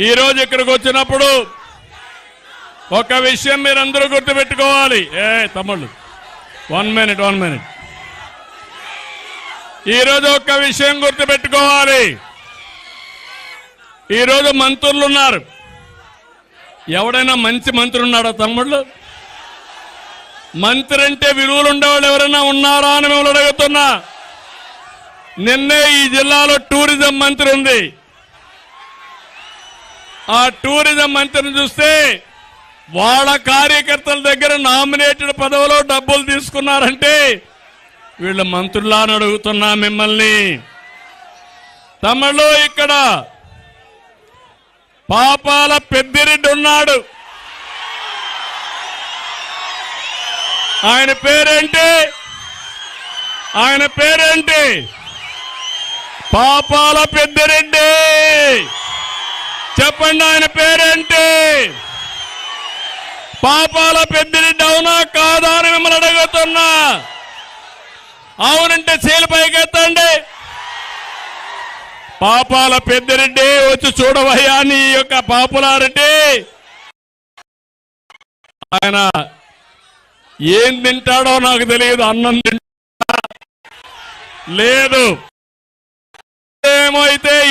ఈరోజు ఇక్కడికి వచ్చినప్పుడు ఒక విషయం మీరందరూ గుర్తుపెట్టుకోవాలి. ఏ తమ్ముళ్ళు. వన్ మినిట్ వన్ మినిట్ ఈరోజు ఒక విషయం గుర్తుపెట్టుకోవాలి. ఈరోజు మంత్రులు ఉన్నారు. ఎవడైనా మంచి మంత్రి ఉన్నాడా తమ్ముళ్ళు? మంత్రి అంటే విలువలు ఉండేవాళ్ళు ఎవరైనా ఉన్నారా అని మిమ్మల్ని అడుగుతున్నా. నిన్నే ఈ జిల్లాలో టూరిజం మంత్రి ఉంది. ఆ టూరిజం మంత్రిని చూస్తే వాళ్ళ కార్యకర్తల దగ్గర నామినేటెడ్ పదవిలో డబ్బులు తీసుకున్నారంటే వీళ్ళ మంత్రులా అని అడుగుతున్నా మిమ్మల్ని. తమలో ఇక్కడ పాపాల పెద్దిరెడ్డి ఉన్నాడు. ఆయన పేరేంటి? ఆయన పేరేంటి? పాపాల పెద్దరెడ్డి. చెప్పండి ఆయన పేరేంటి? పాపాల పెద్దరెడ్డి అవునా కాదా అని మిమ్మల్ని అడుగుతున్నా. అవునంటే చేలు పైకెత్తండి. పాపాల పెద్దరెడ్డి వచ్చి చూడవయ్యా నీ యొక్క పాపులారిటీ ఆయన ఏం తింటాడో నాకు తెలియదు అన్నం తింటా లేదు.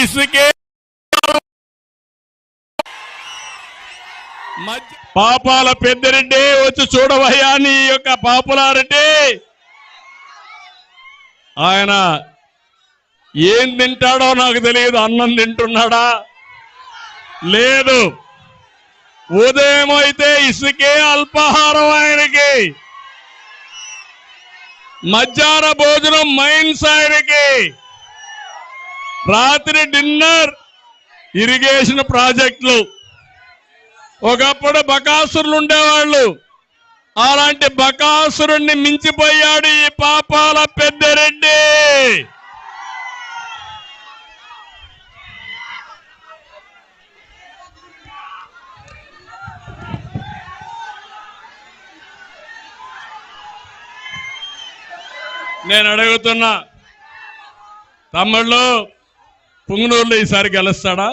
ఇసుకే. పాపాల పెద్దిరెడ్డి వచ్చి చూడవయ్యా నీ యొక్క పాపులారెడ్డి ఆయన ఏం తింటాడో నాకు తెలియదు అన్నం తింటున్నాడా? లేదు. ఉదయం అయితే ఇసుకే అల్పాహారం ఆయనకి. మధ్యాహ్న భోజనం మైన్స్ ఆయనకి. రాత్రి డిన్నర్ ఇరిగేషన్ ప్రాజెక్టులు. ఒకప్పుడు బకాసురులు ఉండేవాళ్ళు. అలాంటి బకాసురుణ్ణి మించిపోయాడు ఈ పాపాల పెద్దరెడ్డి. నేను అడుగుతున్నా తమ్ముళ్ళు పుంగనూరులో ఈసారి గెలుస్తాడా?